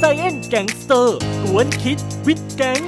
Science Gangster กวนคิดวิดแก๊ง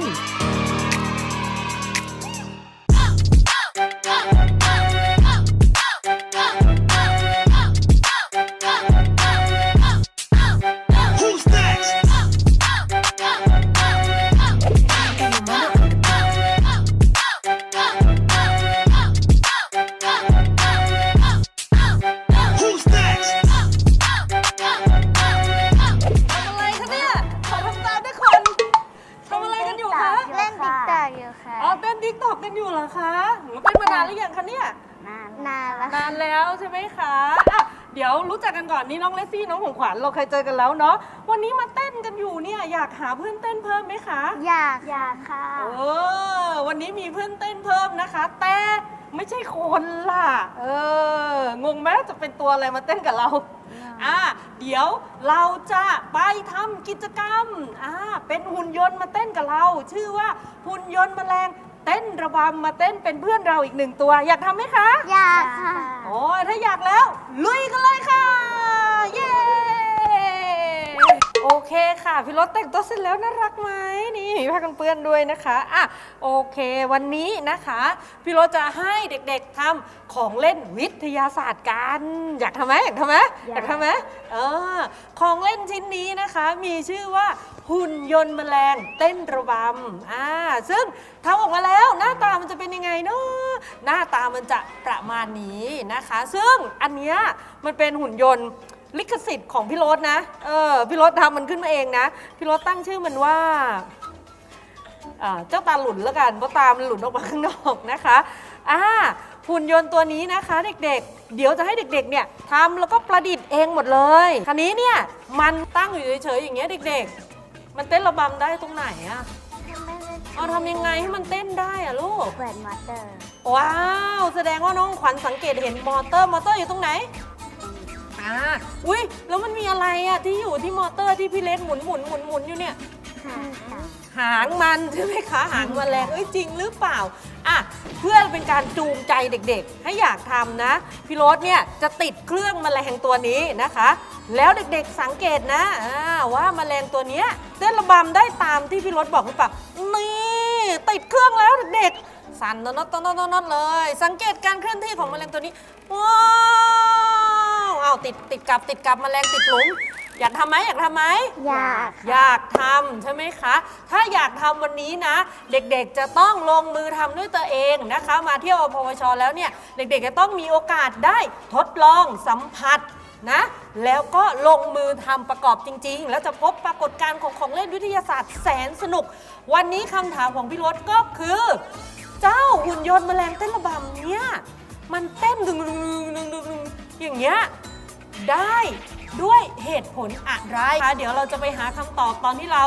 คะอะ เดี๋ยวรู้จักกันก่อนนี่น้องเลซี่น้องของขวัญเราเคยเจอกันแล้วเนาะ วันนี้มาเต้นกันอยู่เนี่ยอยากหาเพื่อนเต้นเพิ่มไหมคะ อยากอยากค่ะเออ วันนี้มีเพื่อนเต้นเพิ่มนะคะ แต่ไม่ใช่คนล่ะ เออ งงไหมจะเป็นตัวอะไรมาเต้นกับเรา อ่า เดี๋ยวเราจะไปทำกิจกรรม อ่า เป็นหุ่นยนต์มาเต้นกับเรา ชื่อว่าหุ่นยนต์แมลงเต้นระบำมาเต้นเป็นเพื่อนเราอีกหนึ่งตัว อยากทำไหมคะ อยากค่ะโอ้ยถ้าอยากแล้ว ลุยกันเลยค่ะ เย้โอเคค่ะ พี่รถแต่งตัวเสร็จแล้วน่ารักไหมนี่มีผ้ากันเปื้อนด้วยนะคะอะโอเค วันนี้นะคะ พี่รถจะให้เด็กๆทำของเล่นวิทยาศาสตร์กัน อยากทำไหมอยากทำไหมอยากทำไหมเออของเล่นชิ้นนี้นะคะ มีชื่อว่าหุ่นยนต์แมลงเต้นระบำอ่าซึ่งทำออกมาแล้วหน้าตา จะประมาณนี้นะคะ ซึ่งอันเนี้ยมันเป็นหุ่นยนต์ลิขสิทธิ์ของพี่รถนะ เออ พี่รถทำมันขึ้นมาเองนะ พี่รถตั้งชื่อมันว่าอ่าเจ้าตาหลุนแล้วกันเพราะตามันหลุนออกมาข้างนอกนะคะอ่าหุ่นยนต์ตัวนี้นะคะเด็กๆ เดี๋ยวจะให้เด็กๆ เนี่ยทำแล้วก็ประดิษฐ์เองหมดเลย คันนี้เนี่ยมันตั้งอยู่เฉยๆอย่างเงี้ยเด็กๆ มันเต้นระบำได้ตรงไหนอะเอาทำยังไงให้มันเต้นได้อะลูกเปิดมอเตอร์ ว้าว แสดงว่าน้องขวัญสังเกตเห็นมอเตอร์มอเตอร์อยู่ตรงไหนอ่าอุ้ยแล้วมันมีอะไรอะที่อยู่ที่มอเตอร์ที่พี่เล็กหมุนหมุนหมุนหมุนอยู่เนี่ยค่ะหางมันใช่ไหมคะหางแมันแรงเอ้ยจริงหรือเปล่าอะเพื่อเป็นการจูงใจเด็กๆ ให้อยากทำนะ พี่โรสเนี่ยจะติดเครื่องแมลงตัวนี้นะคะ แล้วเด็กๆสังเกตนะอ่าว่าแมลงตัวเนี้ยเต้นระบำได้ตามที่พี่โรสบอกหรือเปล่านี่ติดเครื่องแล้วเด็กๆ สั่นตอนตอนตอนเลย สังเกตการเคลื่อนที่ของแมลงตัวนี้ว้าวเอาติดติดกับติดกับแมลงติดหลุม อยากทำไหมอยากทำไหม อยากอยากทำใช่ไหมคะ ถ้าอยากทำวันนี้นะ เด็กๆจะต้องลงมือทำด้วยตัวเองนะคะ มาเที่ยวอพวชแล้วเนี่ย เด็กๆจะต้องมีโอกาสได้ทดลองสัมผัสนะ แล้วก็ลงมือทำประกอบจริง ๆ แล้วจะพบปรากฏการณ์ของของเล่นวิทยาศาสตร์แสนสนุก วันนี้คำถามของพี่รถก็คือ เจ้าหุ่นยนต์แมลงเต้นระบำเนี่ยมันเต้นดึงดึงดึงดึงดึงอย่างเงี้ยได้ด้วยเหตุผลอะไรคะเดี๋ยวเราจะไปหาคำตอบตอนที่เรา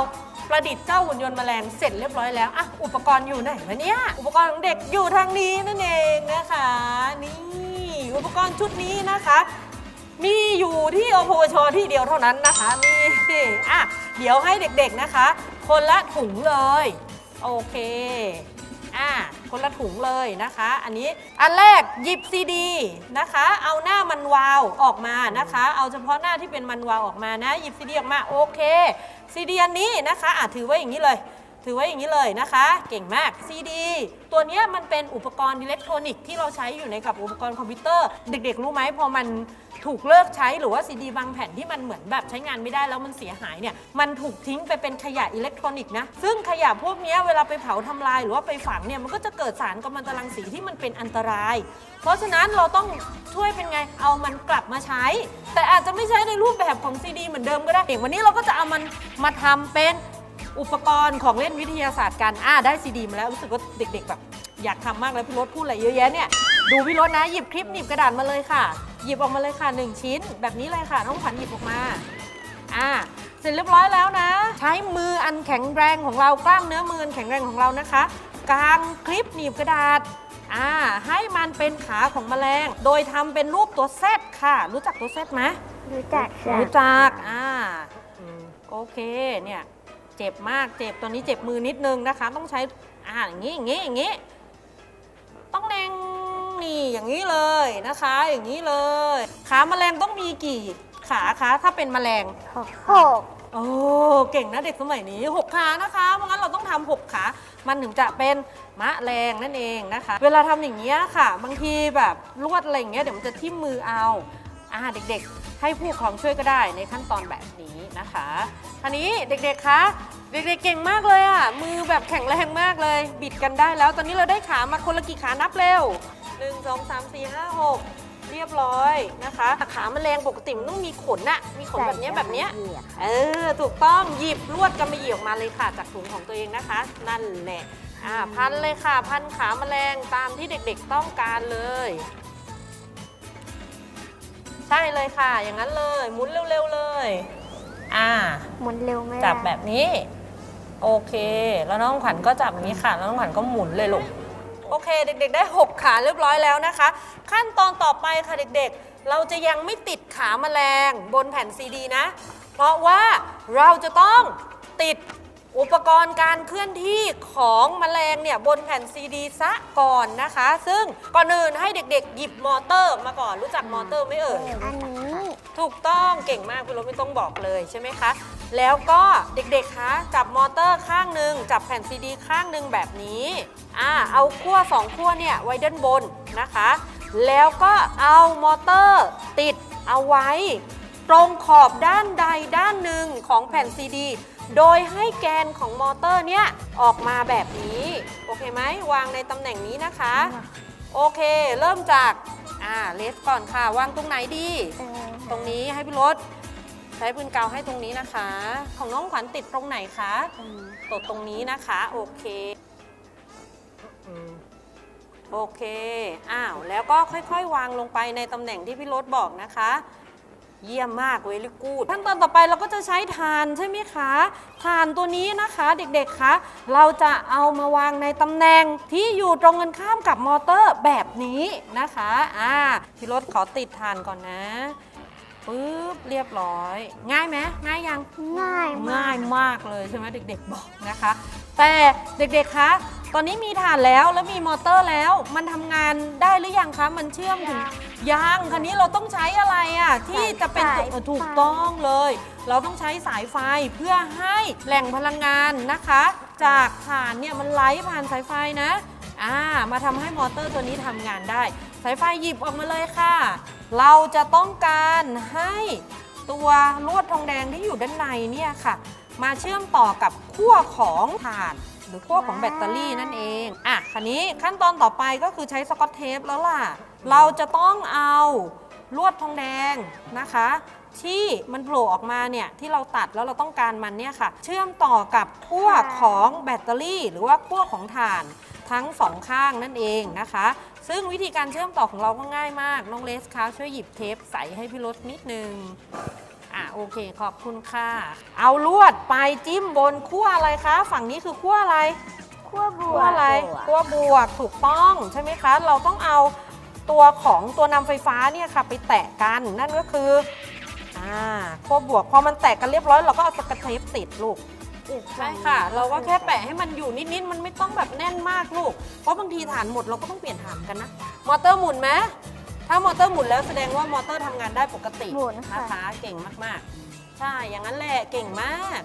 ประดิษฐ์เจ้าหุ่นยนต์แมลงเสร็จเรียบร้อยแล้วอะอุปกรณ์อยู่ไหนวะเนี่ยอุปกรณ์ของเด็กอยู่ทางนี้นั่นเองนะคะนี่อุปกรณ์ชุดนี้นะคะ มีอยู่ที่โอพวชที่เดียวเท่านั้นนะคะนี่อะเดี๋ยวให้เด็กๆนะคะ คนละถุงเลย โอเคอ่า คนละถุงเลยนะคะ อันนี้อันแรกหยิบซีดีนะคะ เอาหน้ามันวาวออกมานะคะ เอาเฉพาะหน้าที่เป็นมันวาวออกมานะ หยิบซีดีออกมาโอเคซีดีอันนี้นะคะอาจถือไว้อย่างนี้เลย ถือไว้อย่างนี้เลยนะคะ เก่งมากซีดีตัวนี้มันเป็นอุปกรณ์อิเล็กทรอนิกส์ที่เราใช้อยู่ในกับอุปกรณ์คอมพิวเตอร์ เด็ก ๆ รู้ไหมพอมันถูกเลิกใช้หรือว่าซีดีบางแผ่นที่มันเหมือนแบบใช้งานไม่ได้แล้วมันเสียหายเนี่ยมันถูกทิ้งไปเป็นขยะอิเล็กทรอนิกส์นะซึ่งขยะพวกนี้เวลาไปเผาทำลายหรือว่าไปฝังเนี่ยมันก็จะเกิดสารกัมมันตรังสีที่มันเป็นอันตราย เพราะฉะนั้นเราต้องช่วยเป็นไงเอามันกลับมาใช้ แต่อาจจะไม่ใช้ในรูปแบบของซีดีเหมือนเดิมก็ได้เองวันนี้เราก็จะเอามันมาทำเป็น อุปกรณ์ของเล่นวิทยาศาสตร์กันอ่าได้ซีดีมาแล้วรู้สึกว่าเด็ก ๆ แบบอยากทำมากเลยพี่รถพูดอะไรเยอะแยะเนี่ยดูพี่รถนะหยิบคลิปหนีบกระดาษมาเลยค่ะ หยิบออกมาเลยค่ะ 1 ชิ้น แบบนี้เลยค่ะน้องขวัญหยิบออกมาอ่าเสร็จเรียบร้อยแล้วนะ ใช้มืออันแข็งแรงของเรากล้ามเนื้อมืออันแข็งแรงของเรานะคะกางคลิปหนีบกระดาษอ่าให้มันเป็นขาของแมลง โดยทำเป็นรูปตัวแซดค่ะ รู้จักตัวแซดไหม รู้จักค่ะ รู้จัก อ่าอืมโอเค เนี่ย เจ็บมากเจ็บตอนนี้เจ็บมือนิดนึงนะคะ ต้องใช้อ่าอย่างนี้อย่างนี้อย่างนี้ ต้องแนงนี่อย่างนี้เลยนะคะ อย่างนี้เลยขาแมลงต้องมีกี่ขาคะถ้าเป็นแมลงหกหกโอ้เก่งนะเด็กสมัยนี้ 6 ขานะคะเพราะงั้นเราต้องทำ6ขา มันถึงจะเป็นมะแรงนั่นเองนะคะ เวลาทำอย่างนี้ยค่ะ บางทีแบบลวดอะไรอย่างเงี้ยเดี๋ยวมันจะทิ่มมือเอาอ่าเด็กๆ ให้ผู้ปกครองช่วยก็ได้ในขั้นตอนแบบนี้นะคะทีนี้เด็กๆ คะ เด็กๆ เก่งมากเลยอะ มือแบบแข็งแรงมากเลย บิดกันได้แล้ว ตอนนี้เราได้ขามาคนละกี่ขานับเร็ว 1 2 3 4 5 6 เรียบร้อยนะคะ ขาแมลงปกติมันต้องมีขนน่ะ มีขนแบบเนี้ยแบบเนี้ย เออ ถูกต้อง หยิบลวดกำมะหยี่ออกมาเลยค่ะ จากถุงของตัวเองนะคะ นั่นแหละ อ่า พันเลยค่ะ พันขาแมลงตามที่เด็กๆ ต้องการเลย ใช่เลยค่ะ อย่างนั้นเลยหมุนเร็วๆเลย อ่า หมุนเร็วไหมจับแบบนี้ โอเค แล้วน้องขวัญก็จับอย่างนี้ค่ะ แล้วน้องขวัญก็หมุนเลยลูก โอเค เด็กๆ ได้ 6 ขาเรียบร้อยแล้วนะคะ ขั้นตอนต่อไปค่ะเด็กๆ เราจะยังไม่ติดขาแมลงบนแผ่นซีดีนะ เพราะว่าเราจะต้องติด อุปกรณ์การเคลื่อนที่ของแมลงเนี่ยบนแผ่นซีดีซะก่อนนะคะ ซึ่งก่อนอื่นให้เด็กๆ หยิบมอเตอร์มาก่อนรู้จักมอเตอร์ไหมเอ่ย อันนี้ ถูกต้องเก่งมากคุณรถไม่ต้องบอกเลยใช่ไหมคะ แล้วก็เด็กๆ คะจับมอเตอร์ข้างหนึ่งจับแผ่นซีดีข้างหนึ่งแบบนี้อ่าเอาขั้วสองขั้วเนี่ยไว้ด้านบนนะคะ แล้วก็เอามอเตอร์ติดเอาไว้ ตรงขอบด้านใดด้านหนึ่งของแผ่นซีดี โดยให้แกนของมอเตอร์เนี่ยออกมาแบบนี้ โอเคไหมวางในตำแหน่งนี้นะคะ โอเค เริ่มจากอ่าเลสก่อนค่ะ วางตรงไหนดีเออตรงนี้ให้พี่รถใช้ปืนกาวให้ตรงนี้นะคะ ของน้องขวัญติดตรงไหนคะอืมตดตรงนี้นะคะ โอเคอืมโอเค อ้าว แล้วก็ค่อยๆ วางลงไปในตำแหน่งที่พี่รถบอกนะคะ เยี่ยมมากเวลิกูดขั้นตอนต่อไปเราก็จะใช้ทานใช่ไหมคะทานตัวนี้นะคะเด็กๆคะเราจะเอามาวางในตำแหน่งที่อยู่ตรงกันข้ามกับมอเตอร์แบบนี้นะคะอ่าพี่รถขอติดทานก่อนนะปึ๊บเรียบร้อย ง่ายไหมง่ายยังง่ายมากง่ายมากเลยใช่ไหมเด็ก ๆ บอกนะคะ แต่เด็กๆคะตอนนี้มีฐานแล้วแล้วมีมอเตอร์แล้ว มันทำงานได้หรือยังคะมันเชื่อมถึง ยังคันนี้เราต้องใช้อะไรอะที่จะเป็นสายไฟเออถูกต้องเลย เราต้องใช้สายไฟเพื่อให้แหล่งพลังงานนะคะ จากฐานเนี่ยมันไหลผ่านสายไฟนะอ่ามาทำให้มอเตอร์ตัวนี้ทำงานได้ สายไฟหยิบออกมาเลยค่ะ เราจะต้องการให้ตัวลวดทองแดงที่อยู่ด้านในเนี่ยค่ะ มาเชื่อมต่อกับขั้วของถ่าน หรือขั้วของแบตเตอรี่นั่นเองอะ คันนี้ขั้นตอนต่อไปก็คือใช้สกอตเทปแล้วล่ะ เราจะต้องเอาลวดทองแดงนะคะ ที่มันโผล่ออกมาเนี่ยที่เราตัดแล้วเราต้องการมันเนี่ยค่ะ เชื่อมต่อกับขั้วของแบตเตอรี่ หรือว่าขั้วของถ่านทั้งสองข้างนั่นเองนะคะ ซึ่งวิธีการเชื่อมต่อของเราก็ง่ายมาก น้องเลสคะช่วยหยิบเทปใส่ให้พี่รถนิดนึงอะโอเคขอบคุณค่ะ เอาลวดไปจิ้มบนขั้วอะไรคะ ฝั่งนี้คือขั้วอะไร ขั้วบวขั้วกอะไรขั้วบวกถูกต้องใช่ไหมคะ เราต้องเอาตัวของตัวนำไฟฟ้าเนี่ยค่ะ ไปแตะกันนั่นก็คืออ่าขั้วบวกพอมันแตะกันเรียบร้อยเราก็เอาสกอตเทปติดลูกอีกใช่ค่ะ เราก็แค่แปะให้มันอยู่นิดๆ มันไม่ต้องแบบแน่นมากลูก เพราะบางทีฐานหมดเราก็ต้องเปลี่ยนฐานกันนะ มอเตอร์หมุนไหมถ้ามอเตอร์หมุนแล้วแสดงว่ามอเตอร์ทำงานได้ปกติหมุนนะค่ะคะเก่งมากๆ ใช่ อย่างนั้นแหละ เก่งมาก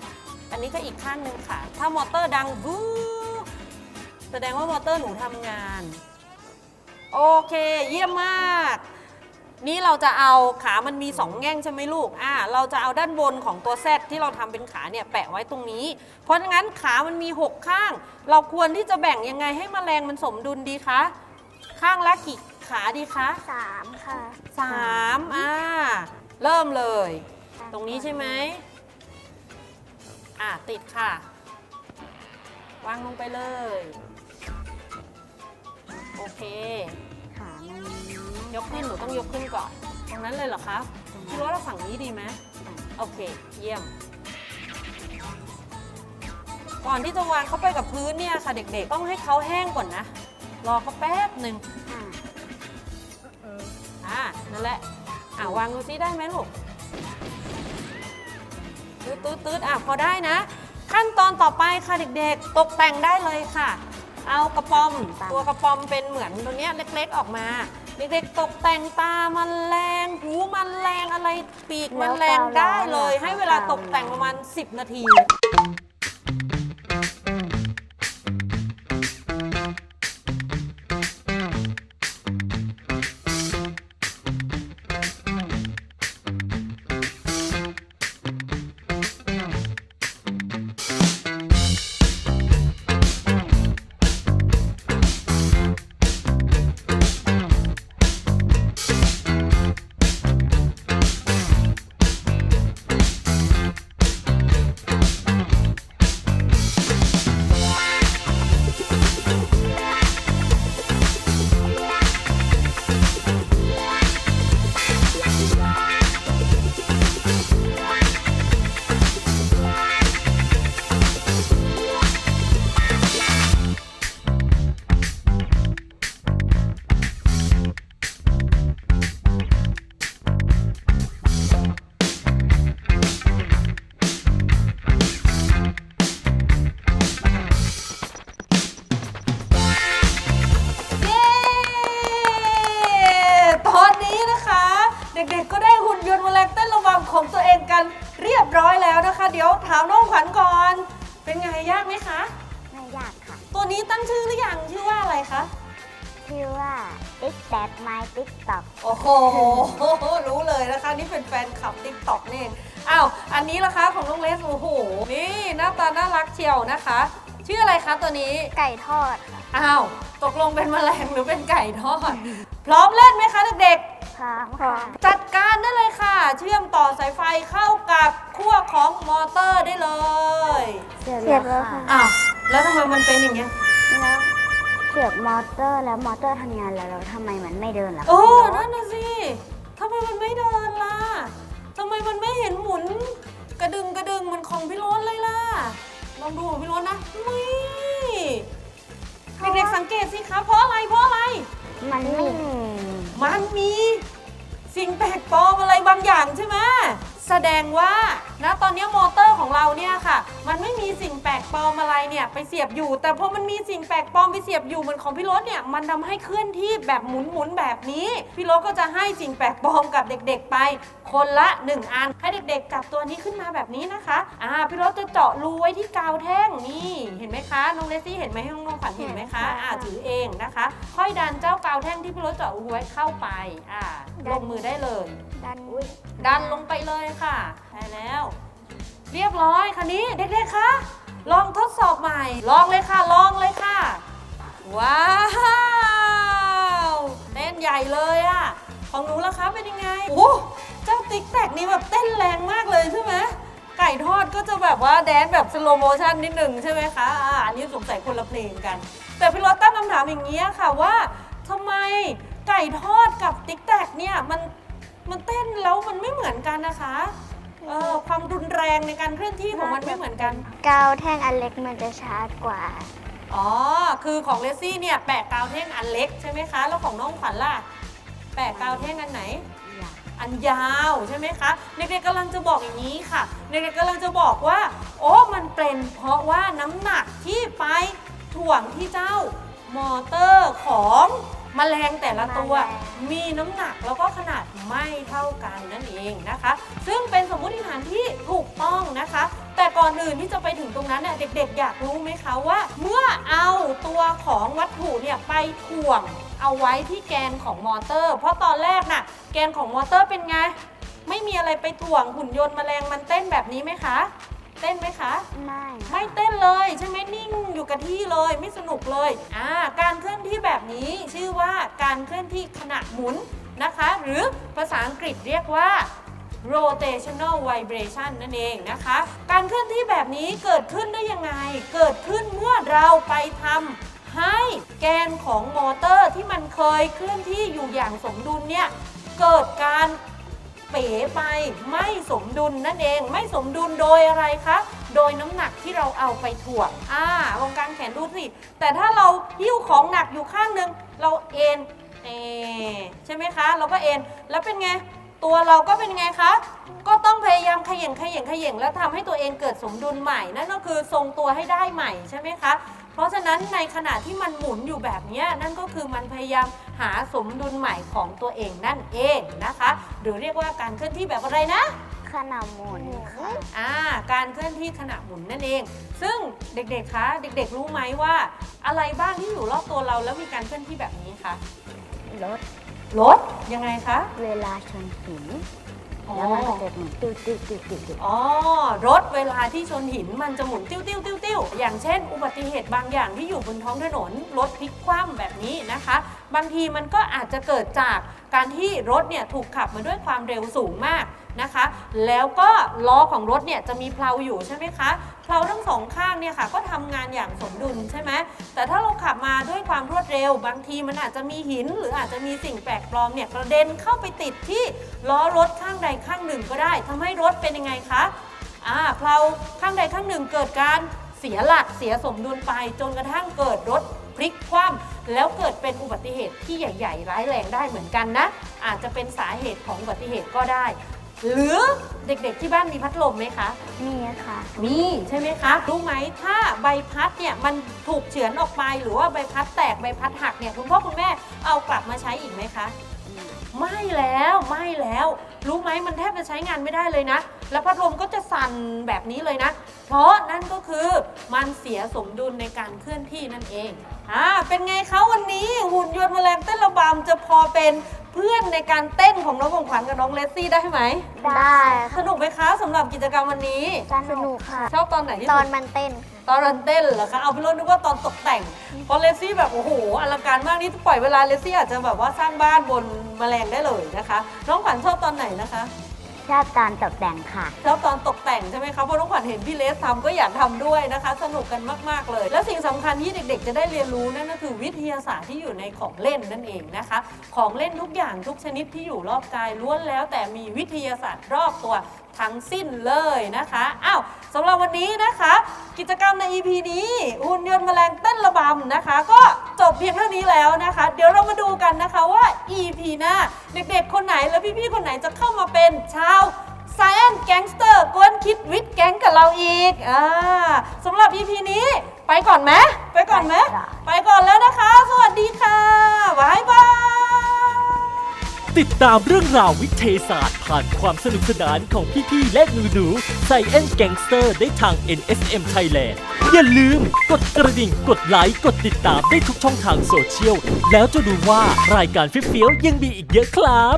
อันนี้ก็อีกขั้นหนึ่งค่ะ ถ้ามอเตอร์ดังวู้ แสดงว่ามอเตอร์หนูทำงาน โอเค เยี่ยมมาก นี่เราจะเอาขามันมี2แง่งใช่ไหมลูก อ่า เราจะเอาด้านบนของตัวแซดที่เราทำเป็นขาเนี่ยแปะไว้ตรงนี้ เพราะงั้นขามันมี 6 ข้าง เราควรที่จะแบ่งยังไงให้แมลงมันสมดุลดีคะ ข้างละกี่ขาดีคะสามค่ะสามอ่า เริ่มเลย ตรงนี้ใช่ไหมอ่าติดค่ะ วางลงไปเลย โอเคขามันยกขึ้นหนูต้องยกขึ้นก่อน ตรงนั้นเลยเหรอคะคิดว่าเราฝั่งนี้ดีไหมโอเค เยี่ยม ก่อนที่จะวางเข้าไปกับพื้นเนี่ยค่ะเด็กๆ ต้องให้เขาแห้งก่อนนะ รอเขาแป๊บหนึ่งอะอ่านั่นแหละ อ่าวางดูซิได้ไหมลูกตืดตืดตืดอะพอได้นะ ขั้นตอนต่อไปค่ะเด็กๆ ตกแต่งได้เลยค่ะ เอากระป๋อมตัวกระป๋อมเป็นเหมือนตัวเนี้ยเล็กๆออกมาเด็กๆตกแต่งตามันแรงหูมันแรงอะไรอะไรปีกแล้มันวแรงได้เลยกาวร้อนอะให้เวลาค่ะตกแต่งประมาณ 10 นาที เด็กๆก็ได้หุ่นยนต์แมลงเต้นระบำของตัวเองกันเรียบร้อยแล้วนะคะ เดี๋ยวถามน้องขวัญก่อน เป็นไงยากไหมคะ ไม่ยากค่ะ ตัวนี้ตั้งชื่อหรือยังชื่อว่าอะไรคะ ชื่อว่า Tik t a k My TikTok โอ้โห รู้เลยนะคะ นี่เป็นแฟนคลับติ๊กต็อกนี่เองอ้าว อันนี้ล่ะคะของน้องเลส โอ้โห นี่หน้าตาน่ารักเชียวนะคะ ชื่ออะไรคะตัวนี้ ไก่ทอดค่ะอ้าว ตกลงเป็นแมลงหรือเป็นไก่ทอด พร้อมเล่นไหมคะเด็กพ ร้อมค่ะๆจัดการได้เลยค่ะ เชื่อมต่อสายไฟเข้ากับขั้วของมอเตอร์ได้เลยเสียบแล้วค่ะอ้าวแล้วทำไมมันเป็นอย่างเงี้ยแล้วเสียบมอเตอร์แล้วมอเตอร์ทำงานแล้วแล้วทำไมมันไม่เดินล่ะคะโอ้พี่โน้ตนั่นน่ะสิทำไมมันไม่เดินล่ะทำไมมันไม่เห็นหมุน กระดึงกระดึงเหมือนของพี่โรสเลยล่ะ ลองดูของพี่โรสนะนี่เด็กๆสังเกตสิคะเพราะอะไรเพราะอะไร มันไม่มันมีสิ่งแปลกปลอมอะไรบางอย่างใช่ไหมแสดงว่า นะตอนนี้มอเตอร์ของเราเนี่ยค่ะ มันไม่มีสิ่งแปลกปลอมอะไรเนี่ยไปเสียบอยู่ แต่พอมันมีสิ่งแปลกปลอมไปเสียบอยู่เหมือนของพี่รถเนี่ยมันทำให้เคลื่อนที่แบบหมุนหมุนๆแบบนี้ พี่รถก็จะให้สิ่งแปลกปลอมกับเด็กๆไป คนละ 1 อัน ให้เด็กๆจับตัวนี้ขึ้นมาแบบนี้นะคะอ่าพี่รถจะเจาะรูไว้ที่กาวแท่งนี่เห็นไหมคะน้องเลซี่เห็นไหมให้น้องๆขวัญเห็นไหมคะอ่าถือเองนะคะ ค่อยดันเจ้ากาวแท่งที่พี่รถเจาะรูไว้เข้าไปอ่าลงมือได้เลย ดันดันลงไปเลยค่ะใช่แล้ว เรียบร้อยคันนี้เด็กๆคะลองทดสอบใหม่ ลองเลยค่ะ ลองเลยค่ะ ว้าวเต้นใหญ่เลยอะของหนูล่ะคะเป็นยังไงโอ้เจ้าติ๊กแตกนี่แบบเต้นแรงมากเลยใช่ไหมไก่ทอดก็จะแบบว่าแดนแบบสโลโมชันนิดหนึ่งใช่ไหมคะอ่าอันนี้สงสัยคนละเพลงกัน แต่พี่รถตั้งคำถามอย่างนี้ยค่ะว่าทำไมไก่ทอดกับติ๊กแตกเนี่ยมัน มันเต้นแล้วมันไม่เหมือนกันนะคะเออความรุนแรงในการเคลื่อนที่ของมันไม่เหมือนกัน กาวแท่งอันเล็กมันจะชาร์จกว่า อ๋อ คือของเลซี่เนี่ยแปะกาวแท่งอันเล็กใช่ไหมคะ แล้วของน้องขวัญล่ะ แปะกาวแท่งอันไหน อันยาวใช่ไหมคะ เด็กๆกำลังจะบอกอย่างนี้ค่ะ เด็กๆกำลังจะบอกว่า โอ้มันเป็นเพราะว่าน้ำหนักที่ไปถ่วงที่เจ้ามอเตอร์ของ มแมลงแต่ละตัวแมลง มีน้ำหนักแล้วก็ขนาดไม่เท่ากันนั่นเองนะคะ ซึ่งเป็นสมมติฐานที่ถูกต้องนะคะ แต่ก่อนอื่นที่จะไปถึงตรงนั้นเนี่ยเด็กๆ อยากรู้ไหมคะว่า เมื่อเอาตัวของวัตถุเนี่ยไปถ่วงเอาไว้ที่แกนของมอเตอร์ เพราะตอนแรกน่ะแกนของมอเตอร์เป็นไง ไม่มีอะไรไปถ่วงหุ่นยนต์แมลงมันเต้นแบบนี้ไหมคะ เต้นไหมคะ ไม่ไม่เต้นเลยใช่ไหมนิ่งอยู่กับที่เลยไม่สนุกเลยอ่าการเคลื่อนที่แบบนี้ชื่อว่าการเคลื่อนที่ขณะหมุนนะคะ หรือภาษาอังกฤษเรียกว่า rotational vibration นั่นเองนะคะ การเคลื่อนที่แบบนี้เกิดขึ้นได้ยังไง เกิดขึ้นเมื่อเราไปทำให้แกนของมอเตอร์ที่มันเคยเคลื่อนที่อยู่อย่างสมดุลเนี่ย เกิดการ เป๋ไปไม่สมดุลนั่นเอง ไม่สมดุลโดยอะไรคะ โดยน้ำหนักที่เราเอาไปถ่วงอ่าลองกางแขนดูสิ แต่ถ้าเราหิ้วของหนักอยู่ข้างหนึ่งเราเอ็นเอใช่ไหมคะ เราก็เอ็นแล้วเป็นไง ตัวเราก็เป็นไงคะ ก็ต้องพยายามขย่งขย่งขย่งแล้วทำให้ตัวเองเกิดสมดุลใหม่ นั่นก็คือทรงตัวให้ได้ใหม่ใช่ไหมคะ เพราะฉะนั้นในขณะที่มันหมุนอยู่แบบนี้นั่นก็คือมันพยายาม หาสมดุลใหม่ของตัวเองนั่นเองนะคะ หรือเรียกว่าการเคลื่อนที่แบบอะไรนะขนาดหมุนค่ะอ่าการเคลื่อนที่ขณะหมุนนั่นเอง ซึ่งเด็กๆ คะ เด็กๆ รู้ไหมว่า อะไรบ้างที่อยู่รอบตัวเราแล้วมีการเคลื่อนที่แบบนี้คะรถรถยังไงคะ เวลาชนหินอ๋อแล้วมันก็จะหมุนติ้วติ้วติ้วติ้วติ้วอ๋อ รถเวลาที่ชนหินมันจะหมุนติ้วติ้วติ้วติ้วอย่างเช่น อุบัติเหตุบางอย่างที่อยู่บนท้องถนน รถพลิกคว่ำแบบนี้นะคะ บางทีมันก็อาจจะเกิดจากการที่รถเนี่ยถูกขับมาด้วยความเร็วสูงมากนะคะ แล้วก็ล้อของรถเนี่ยจะมีเพลาอยู่ใช่ไหมคะเพลาทั้งสองข้างเนี่ยค่ะก็ทำงานอย่างสมดุลใช่ไหมแต่ถ้าเราขับมาด้วยความรวดเร็ว บางทีมันอาจจะมีหิน หรืออาจจะมีสิ่งแปลกปลอมเนี่ยกระเด็นเข้าไปติดที่ล้อรถข้างใดข้างหนึ่งก็ได้ทำให้รถเป็นยังไงคะอ่าเพลาข้างใดข้างหนึ่งเกิดการเสียหลักเสียสมดุลไปจนกระทั่งเกิดรถ พลิกคว่ำแล้วเกิดเป็นอุบัติเหตุที่ใหญ่ ๆ ร้ายแรงได้เหมือนกันนะ อาจจะเป็นสาเหตุของอุบัติเหตุก็ได้ หรือเด็กๆที่บ้านมีพัดลมไหมคะนี่ค่ะ มีใช่ไหมคะ รู้ไหมถ้าใบพัดเนี่ยมันถูกเฉือนออกไปหรือว่าใบพัดแตกใบพัดหักเนี่ยคุณพ่อคุณแม่เอากลับมาใช้อีกไหมคะไม่แล้วไม่แล้ว รู้ไหมมันแทบจะใช้งานไม่ได้เลยนะ แล้วพัดลมก็จะสั่นแบบนี้เลยนะ เพราะนั่นก็คือมันเสียสมดุลในการเคลื่อนที่นั่นเอง อ่าเป็นไงคะวันนี้หุ่นยนต์แมลงเต้นระบำจะพอเป็นเพื่อนในการเต้นของน้องของขวัญกับน้องเลสซี่ได้ไหม ได้สนุกไหมคะสำหรับกิจกรรมวันนี้ สนุกค่ะ ชอบตอนไหนที่ตสุอนดมันเต้นตอนรันเต้นเหรอคะเอาพี่รถนึกว่าตอนตกแต่งเพราะเลซี่แบบโอ้โหอลังการมากนี่ปล่อยเวลาเลซี่อาจจะแบบว่าสร้างบ้านบนแมลงได้เลยนะคะ น้องขวัญชอบตอนไหนนะคะ ชอบตอนตกแต่งค่ะชอบตอนตกแต่งใช่ไหมคะเพราะน้องขวัญเห็นพี่เลสทำก็อยากทำด้วยนะคะ สนุกกันมากๆเลย และสิ่งสำคัญที่เด็กๆ จะได้เรียนรู้นั่นก็คือวิทยาศาสตร์ที่อยู่ในของเล่นนั่นเองนะคะ ของเล่นทุกอย่างทุกชนิดที่อยู่รอบกายล้วนแล้วแต่มีวิทยาศาสตร์รอบตัวทั้งสิ้นเลยนะคะอ้าวสำหรับวันนี้นะคะ กิจกรรมใน EP นี้หุ่นยนต์แมลงเต้นระบำนะคะ ก็จบเพียงเท่านี้แล้วนะคะ เดี๋ยวเรามาดูกันนะคะว่า EP หน้าเด็กๆ คนไหนและพี่ๆ คนไหนจะเข้ามาเป็นชาว s าย n นแก๊งสเตอร์กวนคิดวิทแก๊งกับเราอีกอ่าสำหรับ EP นี้ไปก่อนไหมไปก่อนไหมไปค่ะไปก่อนแล้วนะคะ สวัสดีค่ะบายบาย ติดตามเรื่องราววิทยาศาสตร์ ผ่านความสนุกสนานของพี่ๆและหนูๆใส่แอนแกงสเตอร์ได้ทาง NSM Thailand อย่าลืมกดกระดิ่งกดไลค์กดติดตามได้ทุกช่องทางโซเชียล แล้วจะดูว่ารายการฟิเฟี้ยวยังมีอีกเยอะครับ